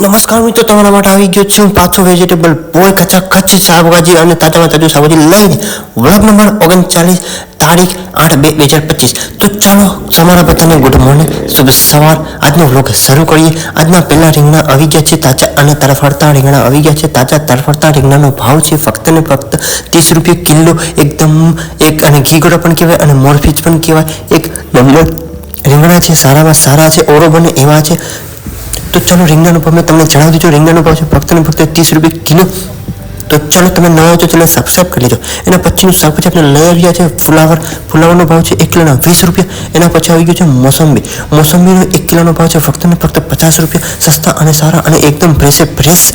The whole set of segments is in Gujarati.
નમસ્કાર મિત્રો, તમારા માટે આવી ગયો છું પાછો વેજીટેબલ બોય કચા કચ્છ શાકભાજી અને તાજામાં તાજું શાકભાજી લઈને વ્લોગ નંબર ઓગણચાલીસ, તારીખ આઠ બે બે હજાર પચીસ. તો ચાલો, તમારા બધાને ગુડ મોર્નિંગ શુભ સવાર. આજનો વ્લોગ શરૂ કરીએ. આજના પહેલાં રીંગણા આવી ગયા છે તાજા અને તરફડતા રીંગણા આવી ગયા છે. તાજા તરફડતા રીંગણાનો ભાવ છે ફક્ત ને ફક્ત ત્રીસ રૂપિયા કિલો. એકદમ એક અને ઘી પણ કહેવાય અને મોરફીજ પણ કહેવાય. એક નંબર રીંગણા છે, સારામાં સારા છે, ઓરો બને એવા છે. તો ચલો રીંગણાનો ભાવ મેં તમને જણાવી દીધો રીંગણાનો ભાવ છે ફક્ત ફક્ત ત્રીસ રૂપિયા કિલો તો ચાલો તમે નવા હોય તો ચેનલ સબસ્ક્રાઈબ કરી લેજો. એના પછીનું શાકભાજી આપણે લઈ આવ્યા છે, ફુલાવર. ફુલાવરનો ભાવ છે એક કિલોના વીસ રૂપિયા. એના પછી આવી ગયો છે મોસંબી. મોસંબીનો એક કિલોનો ભાવ છે ફક્ત ને ફક્ત પચાસ રૂપિયા. સસ્તા અને સારા અને એકદમ ફ્રેશે ફ્રેશ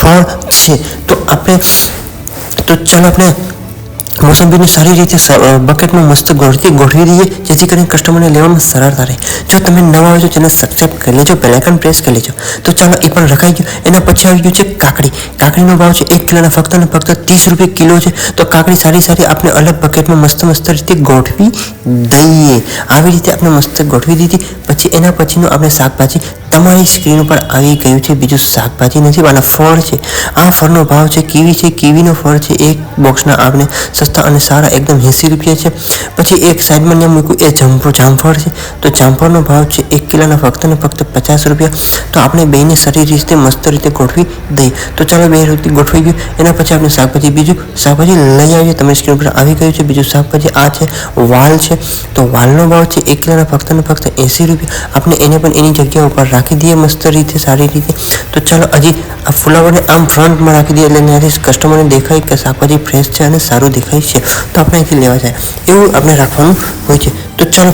ફળ છે. તો આપણે, તો ચાલો આપણે મોસંબીને સારી રીતે બકેટમાં મસ્ત ગોળથી ગોઠવી દઈએ, જેથી કરીને કસ્ટમરને લેવામાં સરળતા રહે. જો તમે નવા હોય તો ચેનલ સબસ્ક્રાઈબ કરી લેજો બેલાઇકન પ્રેસ કરી લેજો. તો ચાલો એ પણ રખાઈ ગયું. એના પછી આવી ગયું છે કાકડી. કાકડીનો ભાવ છે એક કિલોના ફક્ત ને ફક્ત ત્રીસ રૂપિયા કિલો છે. તો કાકડી સારી સારી આપણે અલગ બકેટમાં મસ્ત મસ્ત રીતે ગોઠવી દઈએ. આવી રીતે આપણે મસ્ત ગોઠવી દીધી. પછી એના પછીનું આપણે શાકભાજી. તમારી સ્ક્રીન ઉપર આવી ગયું છે બીજું શાકભાજી નથી પણ ફળ છે. આ ફળનો ભાવ છે, કીવી છે, કીવીનો ફળ છે, એક બોક્સના આપણે સસ્તા અને સારા એકદમ એંસી રૂપિયા છે. પછી એક સાઈડમાં ત્યાં મૂક્યું, એ જંભો જામફળ છે. તો જામફળનો ભાવ છે એક કિલોના ફક્ત ને ફક્ત પચાસ રૂપિયા. તો આપણે બેને સારી રીતે મસ્ત રીતે ગોઠવી દઈએ. તો ચાલો બે રીતે ગોઠવી ગયું. એના પછી આપણે શાકભાજી બીજું શાકભાજી લઈ આવીએ. તમે સ્ક્રીન ઉપર આવી ગયું છે. બીજું શાકભાજી આ છે, વાલ છે. તો વાલનો ભાવ છે એક કિલોના ફક્ત ને ફક્ત એંસી રૂપિયા. આપણે એને પણ એની જગ્યા ઉપર રાખી દઈએ મસ્ત રીતે, સારી રીતે. તો ચાલો હજી આ ફુલાવરને આમ ફ્રન્ટમાં રાખી દઈએ એટલે ત્યાંથી કસ્ટમરને દેખાય કે શાકભાજી ફ્રેશ છે અને સારું દેખાય છે. તો આપણે અહીંથી લેવા જાય. એવું આપણે રાખવાનું હોય છે. તો ચાલો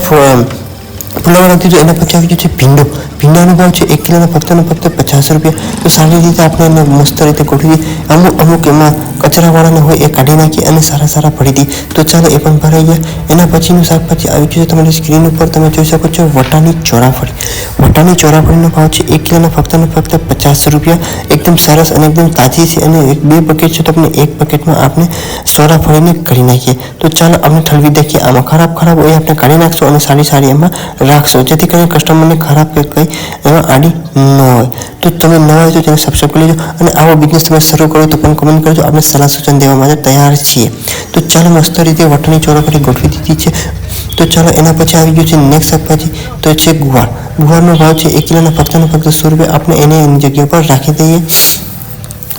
ફુલાવર રાખી એના પછી આવી ગયું છે ભીંડો. ભીંડાનો ભાવ છે એક કિલોના ફક્તના ફક્ત પચાસ રૂપિયા. તો સારી રીતે આપણે એને મસ્ત રીતે ગોઠવી અમુક અમુક એમાં કચરાવાળાને હોય એ કાઢી નાખી અને સારા સારા ભરી દઈએ. તો ચાલો એ પણ ભરાઈ ગયા. એના પછીનું શાકભાજી આવી ગયું છે. તમારી સ્ક્રીન ઉપર તમે જોઈ શકો છો વટાની ચોરાફળી. વટાની ચોરાફળીનો ભાવ છે એક કિલોના ફક્ત ને ફક્ત પચાસ રૂપિયા. એકદમ સરસ અને એકદમ તાજી છે અને એક બે પેકેટ છે તો આપણે એક પેકેટમાં આપણે ચોરાફળીને કરી નાખીએ. તો ચાલો આપણે ઠલવી દેખીએ. આમાં ખરાબ ખરાબ હોય આપણે કાઢી નાખશું અને સારી સારી એમાં રાખશો. જેથી કરીને કસ્ટમરને ખરાબ કે કંઈ એમાં આડી ન હોય. તો તમે ન હોય તો તેને સબસ્ક્રાઈબ કરી લેજો અને આવો બિઝનેસ તમે શરૂ કરો તો પણ કમેન્ટ કરજો. આપણે સલાહ સૂચન દેવા માટે તૈયાર છીએ. તો ચાલો મસ્ત રીતે વટણી ચોરાફળી ગોઠવી દીધી છે. તો ચાલો એના પછી આવી ગયું છે નેક્સ્ટ શાકભાજી. તો છે ગુવાર. ગુવારનો ભાવ છે એક કિલોના ફક્ત ને ફક્ત સો રૂપિયા. આપણે એને એની જગ્યા પર રાખી દઈએ.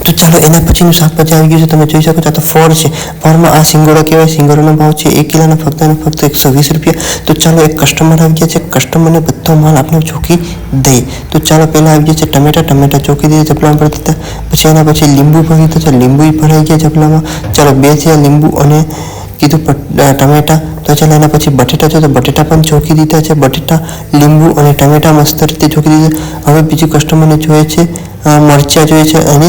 તો ચાલો એના પછીનું શાકભાજી આવી ગયું છે, તમે જોઈ શકો છો તો ફોર છે. ફોરમાં આ સિંગોડો કહેવાય, સિંગોડાનો ભાવ છે એક કિલોના ફક્ત અને ફક્ત એકસો વીસ રૂપિયા. તો ચાલો એક કસ્ટમર આવી ગયા છે કસ્ટમરને બધો માલ આપણે ચોકી દઈએ. તો ચાલો પહેલાં આવી ગયા છે ટમેટા ટમેટા ચોકી દઈએ ચપલામાં ભરી દીધા. પછી એના પછી લીંબુ ભરી દીધા લીંબુ ભરાઈ ગયા ચપલામાં. ચાલો બે થયા લીંબુ અને કીધું ટમેટા. તો ચાલો એના પછી બટેટા છે તો બટેટા પણ ચોકી દીધા છે. બટેટા, લીંબુ અને ટમેટા મસ્ત રીતે ચોકી દીધા હવે બીજું કસ્ટમરને જોઈએ છે મરચાં જોઈએ છે અને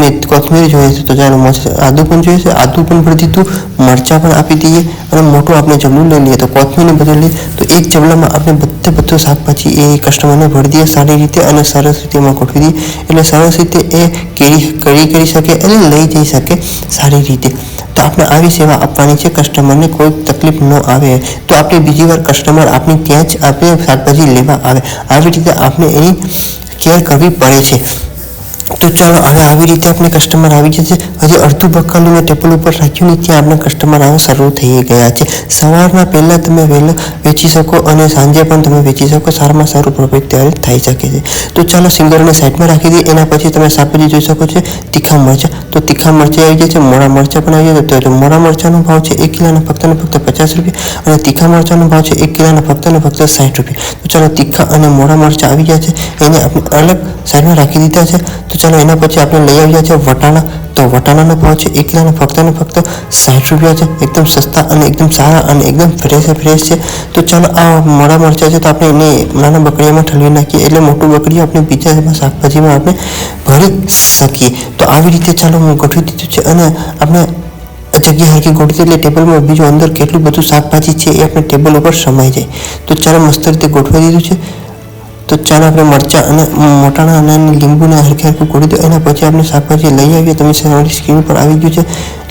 મેં, કોથમીર જોઈએ છે. તો ચાલો મસ્ત આદું પણ જોઈએ છે. આદું પણ ભરી દીધું. મરચાં પણ આપી દઈએ અને મોટું આપણે જમલું લઈ લઈએ. તો કોથમીરને બધું લઈએ તો એક જમલામાં આપણે બધે બધું શાકભાજી એ કસ્ટમરને ભરી દઈએ સારી રીતે અને સરસ રીતે એમાં ગોઠવી દઈએ. એટલે સરસ રીતે એ કેરી કરી કરી શકે અને લઈ જઈ શકે સારી રીતે. આપણે આવી સેવા આપવાની છે કસ્ટમરને કોઈ તકલીફ ન આવે, તો આપણે બીજી વાર કસ્ટમર આપણે ત્યાં જ આપણે શાકભાજી લેવા આવે. આવી રીતે આપણે એની કેર કરવી પડે છે. તો ચાલો, હવે આવી રીતે આપણે કસ્ટમર આવી જશે. હજી અડધું બક્કાનું મેં ટેબલ ઉપર રાખ્યું નહીં, ત્યાં આપણે કસ્ટમર આવવા શરૂ થઈ ગયા છે. સવારના પહેલાં તમે વહેલા વેચી શકો અને સાંજે પણ તમે વેચી શકો. સારામાં સારું પ્રોફિટ ત્યારે થઈ શકે છે. તો ચાલો, સિંગરને સાઈડમાં રાખી દઈએ. એના પછી તમે શાકભાજી જોઈ શકો છો, તીખા મરચાં. તો તીખા મરચાં આવી જાય છે મોડા મરચાં પણ આવી જાય તો મોડા મરચાંનો ભાવ છે એક કિલોના ફક્ત ને ફક્ત પચાસ રૂપિયા અને તીખા મરચાંનો ભાવ છે એક કિલોના ફક્ત ને ફક્ત સાઠ રૂપિયા. તો ચાલો, તીખા અને મોડા મરચાં આવી ગયા છે. એને આપણે અલગ સાઈડમાં રાખી દીધા છે. તો ચાલો એના પછી આપણે લઈ આવ્યા છે વટાણા. તો વટાણાનો ભાવ છે એક ફક્ત ને ફક્ત સાઠ રૂપિયા છે. એકદમ સસ્તા અને એકદમ સારા અને એકદમ ફ્રેશ ફ્રેશ છે. તો ચાલો આ મોડા મરચાં છે તો આપણે એને નાના બકડીયામાં ઠલવી નાખીએ. એટલે મોટું બકડીયું આપણે બીજા શાકભાજીમાં આપણે ભરી શકીએ. તો આવી રીતે ચાલો હું ગોઠવી દીધું છે અને આપણે જગ્યા હરકી ગોઠવી એટલે ટેબલમાં બીજું અંદર કેટલું બધું શાકભાજી છે એ આપણે ટેબલ ઉપર સમાઈ જાય. તો ચાલો મસ્ત રીતે ગોઠવી દીધું છે. તો ચાલો આપણે મરચાં અને મોટાણા અને લીંબુને હરખે હરખું કોડી દો. એના પછી આપણે શાકભાજી લઈ આવીએ. તમે તમારી સ્ક્રીન પર આવી ગયું છે.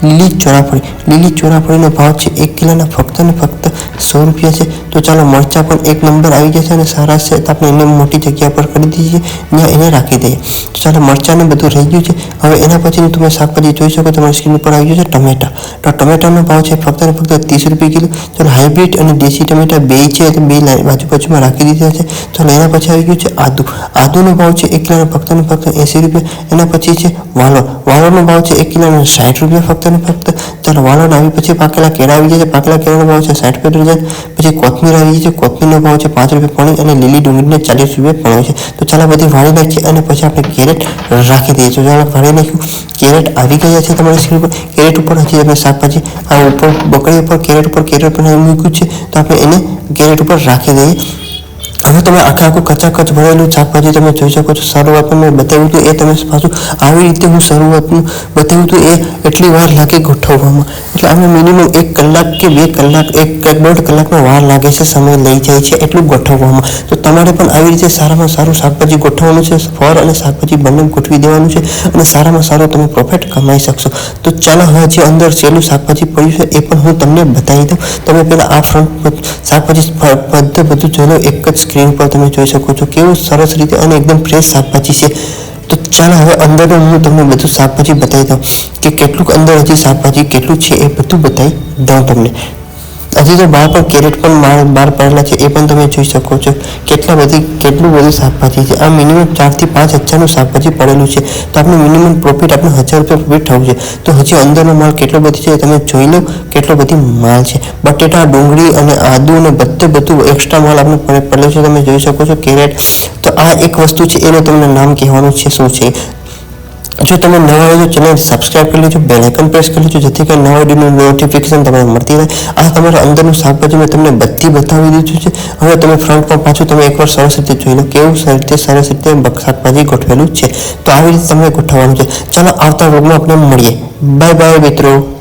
લીલી ચોરાફળી લીલી ચોરાફળીનો ભાવ છે એક કિલોના ફક્ત ને ફક્ત સો રૂપિયા છે. તો ચાલો મરચાં પણ એક નંબર આવી જશે અને સારા છે તો આપણે એને મોટી જગ્યા પર કરી દઈએ. ત્યાં એને રાખી દઈએ. તો ચાલો મરચાંને બધું રહી ગયું છે. હવે એના પછીનું તમે શાકભાજી જોઈ શકો, તમારી સ્ક્રીન ઉપર આવી ગયું છે ટમેટા. તો ટમેટાનો ભાવ છે ફક્ત ને ફક્ત ત્રીસ રૂપિયા કિલો. ચાલો હાઇબ્રિડ અને દેશી ટમેટા બે છે તો બે બાજુ બાજુમાં રાખી દીધા છે. ચાલો એના પછી આવી ગયું છે આદુ. આદુનો ભાવ છે એક કિલોના ફક્ત ને ફક્ત એંસી રૂપિયા. એના પછી છે વાલોળ વાલોળનો ભાવ છે એક કિલોના સાઠ રૂપિયા ફક્ત ને ફક્ત. ચાલો વાલોળ આવી પછી પાકેલા કેળા આવી જાય છે. પાકેલા કેળાનો ભાવ છે સાઠ રૂપિયા પછી કોથમીર આવી જાય છે, કોથમીરનો ભાવ છે પાંચ રૂપિયા પાણી અને લીલી ડુંગળીને ચાલીસ રૂપિયા પાણી છે. તો ચાલો બધી વાળી નાખીએ અને પછી આપણે કેરેટ રાખી દઈએ. તો ચાલો વાળી નાખ્યું. કેરેટ આવી ગયા છે તમારી સ્ક્રીન ઉપર કેરેટ ઉપર હજી આપણે શાકભાજી આ ઉપર બકડી ઉપર, કેરેટ ઉપર, કેરેટ પર મૂક્યું છે. તો આપણે એને કેરેટ ઉપર રાખી દઈએ. હવે તમે આખે આખું કચાકચ ભરેલું શાકભાજી તમે જોઈ શકો છો શરૂઆતમાં મેં બતાવ્યું હતું, એ તમે પાછું આવી રીતે હું શરૂઆતનું બતાવ્યું હતું, એ એટલી વાર લાગે ગોઠવવામાં. એટલે આને મિનિમમ એક કલાક કે બે કલાક, એક દોઢ કલાકનો વાર લાગે છે, સમય લઈ જાય છે એટલું ગોઠવવામાં. તો તમારે પણ આવી રીતે સારામાં સારું શાકભાજી ગોઠવવાનું છે, ફળ અને શાકભાજી બંને ગોઠવી દેવાનું છે અને સારામાં સારો તમે પ્રોફિટ કમાઈ શકશો. તો ચાલો હવે જે અંદર છેલ્લું શાકભાજી પડ્યું છે, એ પણ હું તમને બતાવી દઉં. તમે પહેલાં આ ફ્રન્ટ શાકભાજી બધું બધું જોઈ લો, એક જ સ્ક્રીન પર તમે જોઈ શકો છો કેવું સરસ રીતે અને એકદમ ફ્રેશ શાકભાજી છે. તો ચાલો હવે અંદર હું તમને બધું શાકભાજી બતાવી દઉં કે કેટલું અંદર હજી શાકભાજી કેટલું છે એ બધું બતાવી દઉં તમને. હજી તો બહાર પણ કેરેટ પણ બહાર પડેલા છે, એ પણ તમે જોઈ શકો છો. કેટલા બધી કેટલું બધું શાકભાજી છે. આ મિનિમમ ચારથી પાંચ હજારનું શાકભાજી પડેલું છે. તો આપણે મિનિમમ પ્રોફિટ આપણે હજાર રૂપિયા પ્રોફિટ થવું છે. તો હજી અંદરનો માલ કેટલો બધી છે તમે જોઈ લો, કેટલો બધી માલ છે. બટેટા, ડુંગળી અને આદુ અને બધે બધું એક્સ્ટ્રા માલ આપણે પડે- પડેલો છે. તમે જોઈ શકો છો કેરેટ. તો આ એક વસ્તુ છે, એનું તમને નામ કહેવાનું છે શું છે. જો તમે નવા હોય તો ચેનલ સબસ્ક્રાઈબ કરી લેજો બેલ આઇકન પ્રેસ કરી લેજો, જેથી કરીને નવા વિડીયોનું નોટિફિકેશન તમને મળતી રહે. આ તમારા અંદરનું શાકભાજી મેં તમને બધી બતાવી દીધું છે. હવે તમે ફ્રન્ટમાં પાછું તમે એકવાર સરસ રીતે જોઈ લો કેવું રીતે, સરસ રીતે શાકભાજી ગોઠવેલું છે. તો આવી રીતે તમને ગોઠવવાનું છે. ચાલો આવતા વર્ગમાં આપણે મળીએ. બાય બાય મિત્રો.